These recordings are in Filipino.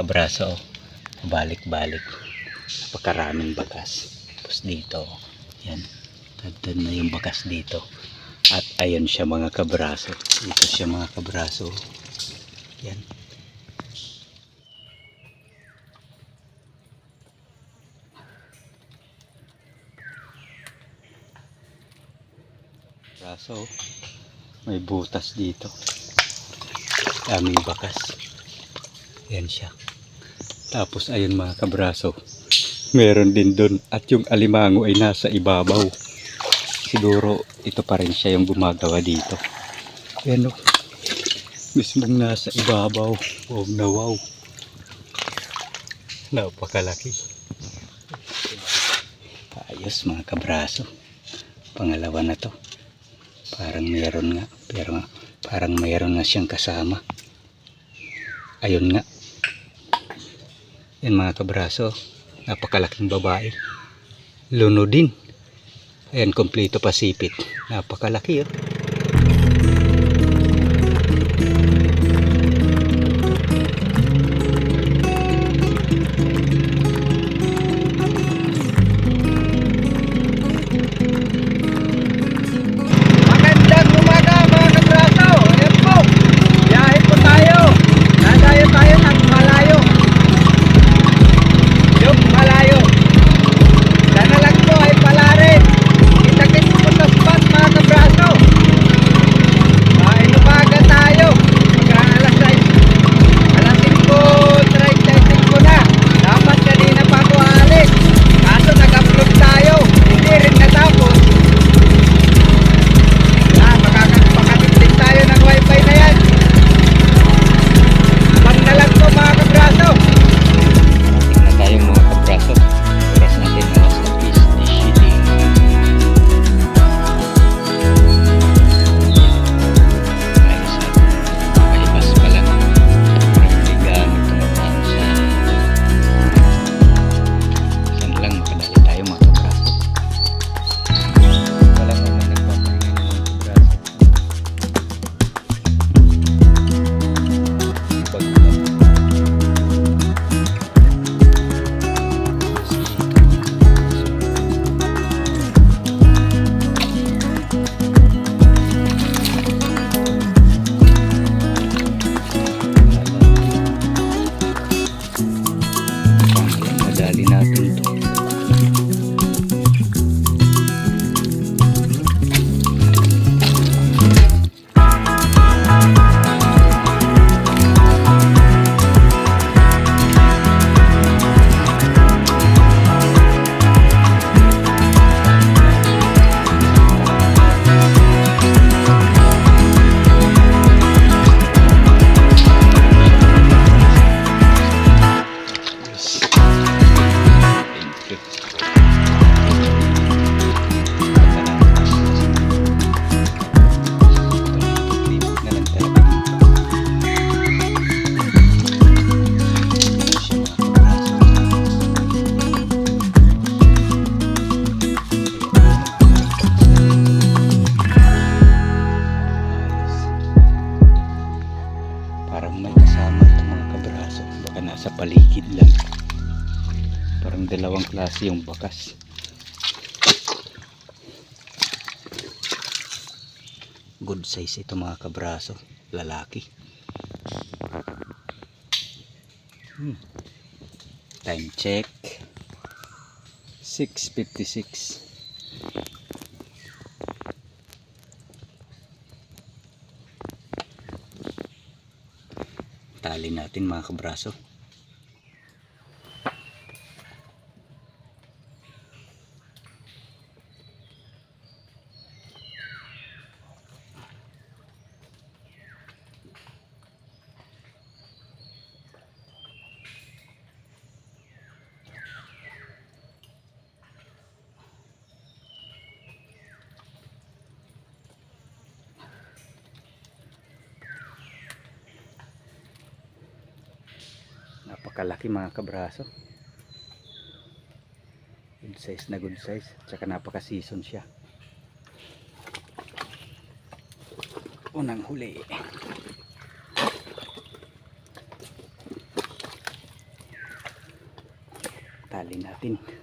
kabraso balik-balik. Napakaraming bakas. Tapos dito yan. Tagtad na yung bakas dito. At ayun siya mga kabraso. Dito siya mga kabraso. Yan. Braso, may butas dito. Daming bakas. Yan siya. Tapos ayun mga kabraso. Meron din doon at yung alimango ay nasa ibabaw. Siguro ito pa rin siya yung gumagawa dito. Yan o. Mismong nasa ibabaw. Wow na wow. Napakalaki. Ayos mga kabraso. Pangalawa na to. Parang meron nga. Pero parang meron na siyang kasama. Ayun nga. Yan mga kabraso. Napakalaking babae. Luno din. Ayan, kompleto pa sipit. Napakalaki oh. Parang may kasama itong mga kabraso. Baka nasa paligid lang. Parang dalawang klase yung bakas. Good size ito mga kabraso. Lalaki. Hmm. Time check. 6.56. Tali natin mga kabraso. napakalaki mga kabraso. Good size na good size. Tsaka napaka season siya. Unang huli. Tali natin.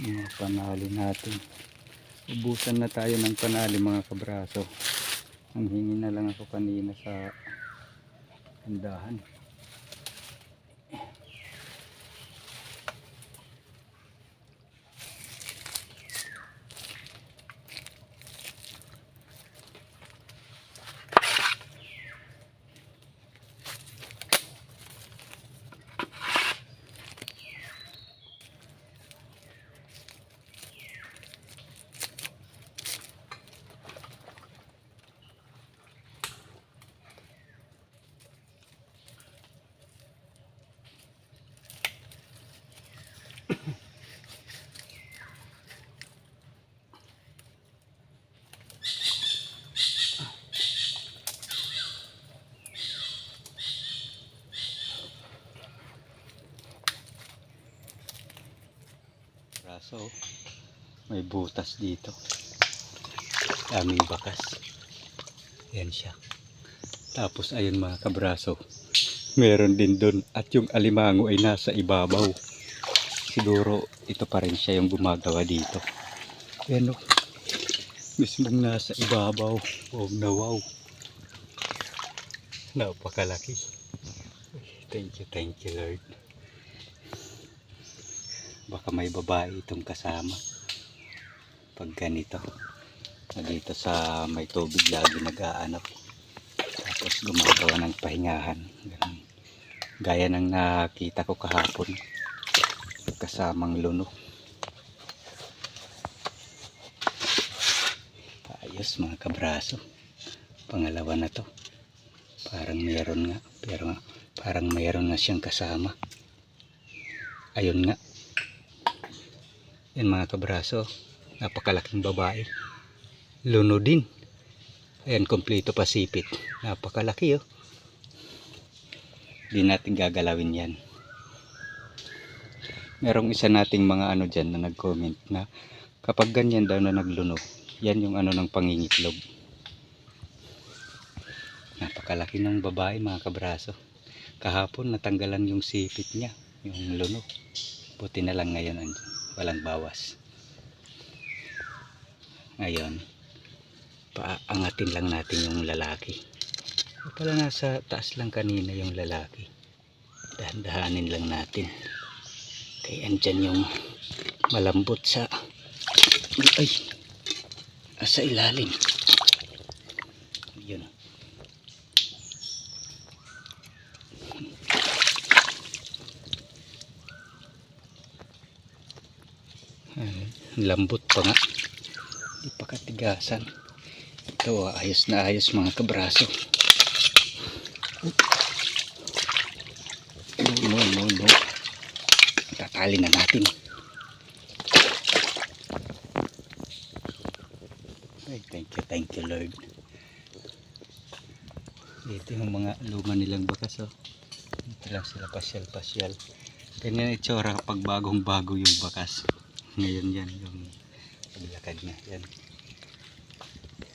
Mga panali natin. Ubusan na tayo ng panali mga kabraso. Ang hingi na lang ako kanina sa handahan. Braso, may butas dito. Daming bakas. Yan siya. Tapos ayun mga kabraso, meron din doon at yung alimango ay nasa ibabaw. Siguro ito pa rin siya yung gumagawa dito. Yan o. Mismong nasa ibabaw. Wow na wow. Napakalaki. Thank you, thank you Lord. Baka may babae itong kasama. Pag ganito. Dito sa may tubig lagi nag-aanap. Tapos gumagawa ng pahingahan. Ganun. Gaya ng nakita ko kahapon. Kasamang luno. Ayos mga kabraso. Pangalawa na to. Parang meron nga. Pero parang mayroon na siyang kasama. Ayun nga. Yan mga kabraso. Napakalaking babae. Luno din. Ayan, kompleto pa sipit. Napakalaki oh. Hindi natin gagalawin yan. Merong isa nating mga ano dyan na nag-comment na kapag ganyan daw na nagluno, yan yung ano ng pangingitlog. Napakalaki ng babae mga kabraso. Kahapon natanggalan yung sipit niya, yung luno. Buti na lang ngayon andyan. Walang bawas. Ngayon, paangatin lang natin yung lalaki. O pala nasa taas lang kanina yung lalaki. Dahan-dahanin lang natin. Kaya andyan yung malambot sa ay sa ilalim. Yun. Lambot pa nga. Di pa katigasan. Ito ah, ayos na ayos mga kabraso. No, no, no. Tatali na natin. Ay, thank you, thank you Lord. Ito yung mga luma nilang bakas oh. Dito lang sila pasyal-pasyal. Ganyan itsura kapag bagong bago yung bakas. Ngayon yan, yung paglakad na. Yan.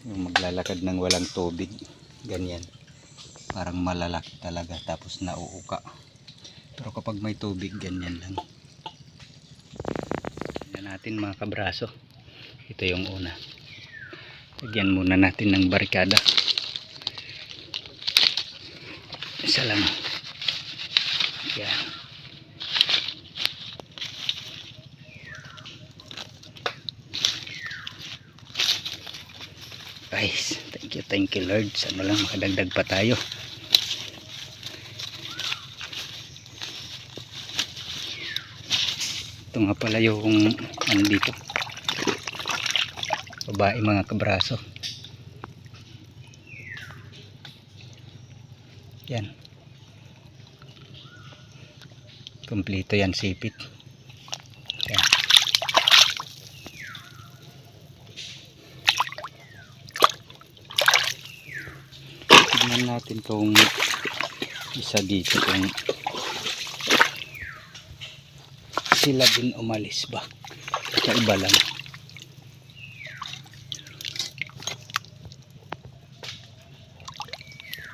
Yung maglalakad ng walang tubig. Ganyan. Parang malalaki talaga tapos nauuka. Pero kapag may tubig, ganyan lang. Tingnan natin mga kabraso. Ito yung una. Lagyan muna natin ng barikada. Isa lang. Yan. Guys, thank you, thank you Lord. Sana lang makadagdag pa tayo. Ito nga pala yung ano. Babae mga kabraso. Yan. Kompleto yan sipit. Tingnan natin tong isa dito kung sila din umalis ba. Kaiba lang.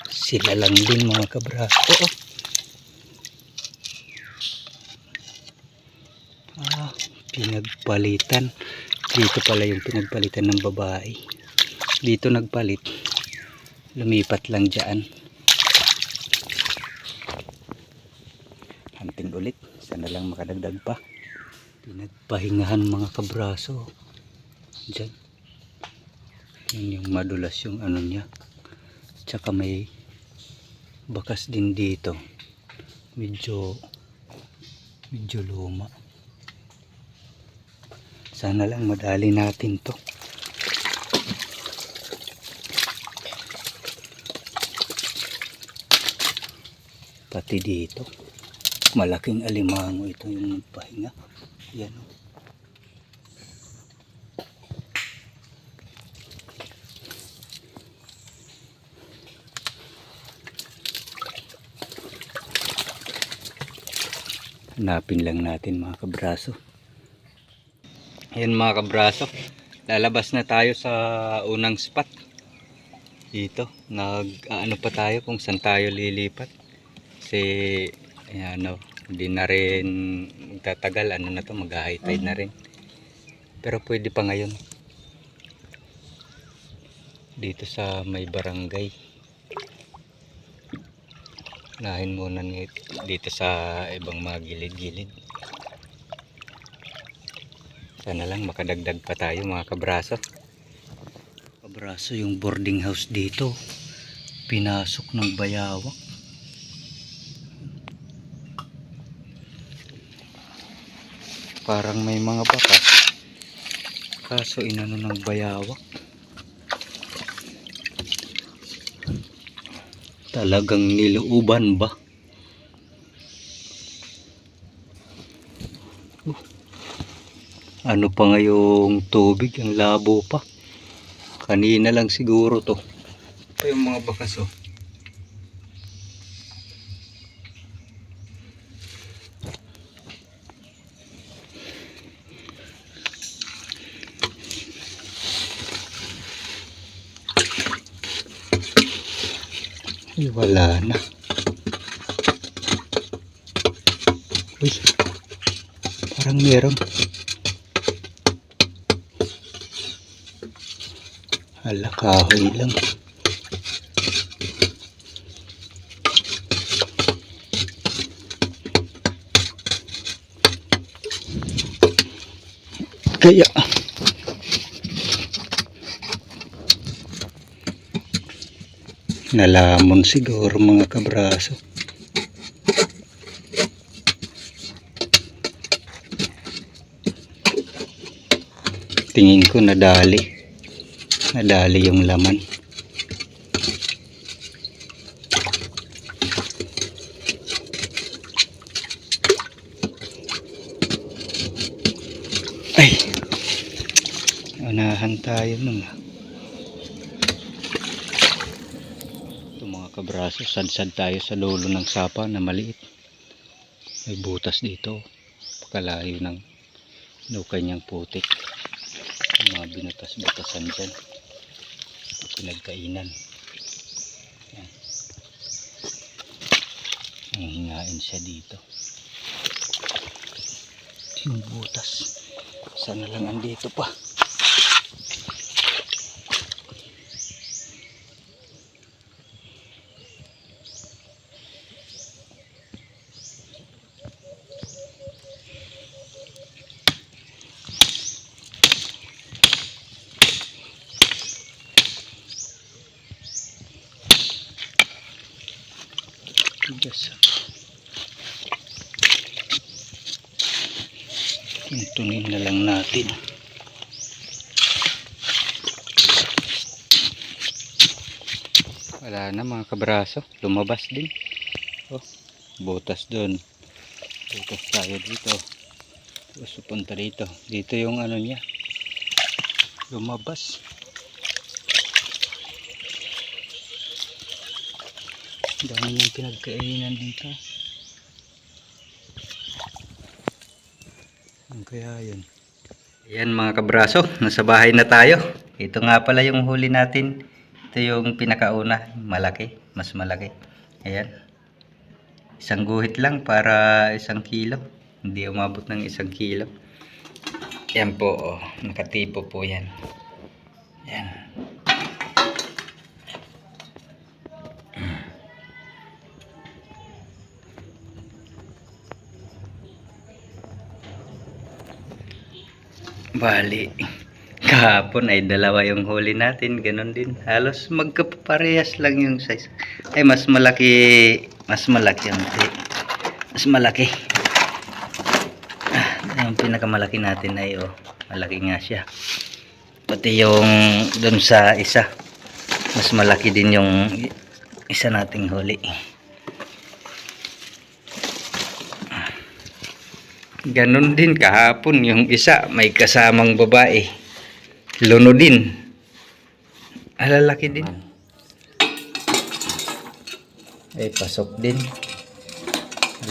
Sila lang din mga kabraso. Oh. Ah, pinagpalitan. Dito pala yung pinagpalitan ng babae. Dito nagpalit. Lumipat lang dyan. Hunting ulit. Sana lang makadagdag pa. Pinagpahingahan mga kabraso. Dyan. Yun yung madulas yung ano niya. Tsaka may bakas din dito. Medyo medyo luma. Sana lang madali natin to. Pati dito. Malaking alimango ito yung nagpahinga. Yan o. Hanapin lang natin mga kabraso. Ayan mga kabraso. Lalabas na tayo sa unang spot. Dito. Nag ano pa tayo kung saan tayo lilipat. Kasi ayan o. Hindi na rin magtatagal. Ano na to mag high tide na rin. Pero pwede pa ngayon. Dito sa may barangay. Nahin muna dito sa ibang mga gilid-gilid. Sana lang makadagdag pa tayo mga kabraso. Kabraso yung boarding house dito. Pinasok ng bayawak. Parang may mga bakas. Kaso inano ng bayawak. Talagang niluuban ba? Ano pa ngayong tubig? Ang labo pa. Kanina lang siguro to. Ito yung mga bakas oh. Ay, wala na. Uy, parang meron. Hala, kahoy lang. Kaya, nalamon siguro mga kabraso. Tingin ko nadali. Nadali yung laman. Ay! Unahan tayo nun ah. Ito mga kabraso, sad-sad tayo sa lolo ng sapa na maliit. May butas dito. Pakalayo ng nukay niyang putik. Mga binutas-butasan dyan. Pinagkainan. Yan. Nanghingain siya dito. Yung butas. Sana lang andito pa. Yes. Tuntunin na lang natin. Wala na mga kabraso. Lumabas din. Oh, butas doon. Butas tayo dito. Tapos punta dito. Dito yung ano niya. Lumabas. Dami niyang pinagkainan dito. Ano kaya yun? Yan mga kabraso, nasa bahay na tayo. Ito nga pala yung huli natin. Ito yung pinakauna, malaki, mas malaki. Ayan. Isang guhit lang para isang kilo. Hindi umabot ng isang kilo. Yan po, oh, nakatipo po yan. Yan. Bali, kahapon ay dalawa yung huli natin, ganun din. Halos magkaparehas lang yung size. Ay, mas malaki, mas malaki ang mas malaki. Ah, yung pinakamalaki natin ay oh, malaki nga siya. Pati yung dun sa isa, mas malaki din yung isa nating huli. Ganon din kahapon yung isa may kasamang babae. Luno din. Alalaki din. Ay pasok din.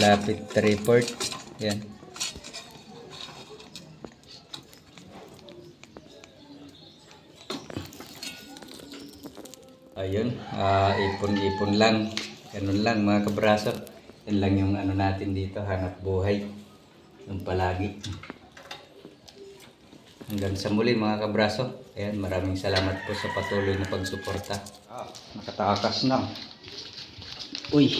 Lapit 3 port. Yan. Ayun, ah, ipon-ipon lang. Ganun lang mga kabraso. Yan lang yung ano natin dito, hanap buhay. Yung palagi. Hanggang sa muli mga kabraso. Ayan, maraming salamat po sa patuloy na pagsuporta. Ah, nakatakas na. Uy,